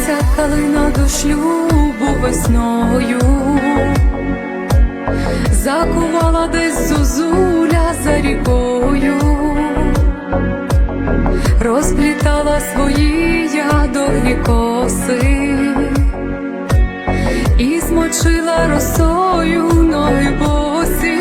В'ється калина до шлюбу весною, закувала десь зозуля за рікою, розплітала свої я коси. І змочила росою ноги босі.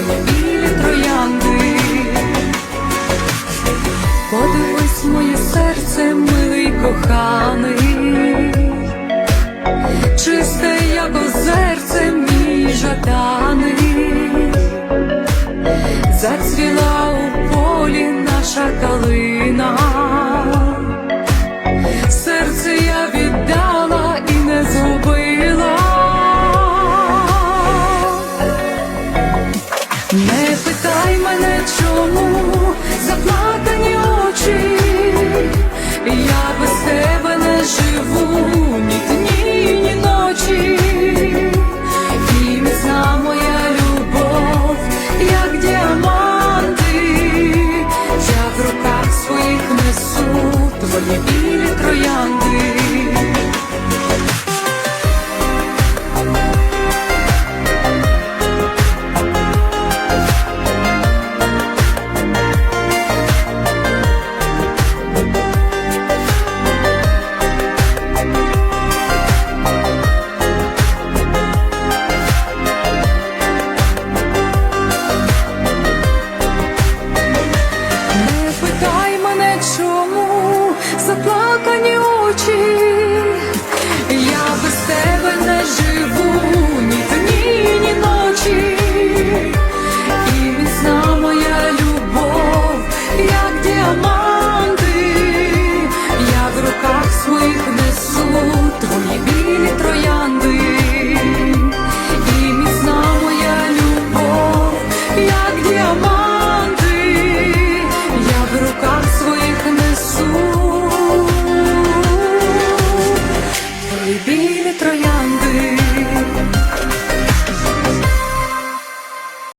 білі троянди, подивись моє серце, милий коханий, чисте, як озерце, мій жаданий. Запитай мене, чому заплакані очі, я без тебе не живу ні дні, ні ночі, і міцна моя любов, як діаманти, я в руках своїх несу твої білі троянди.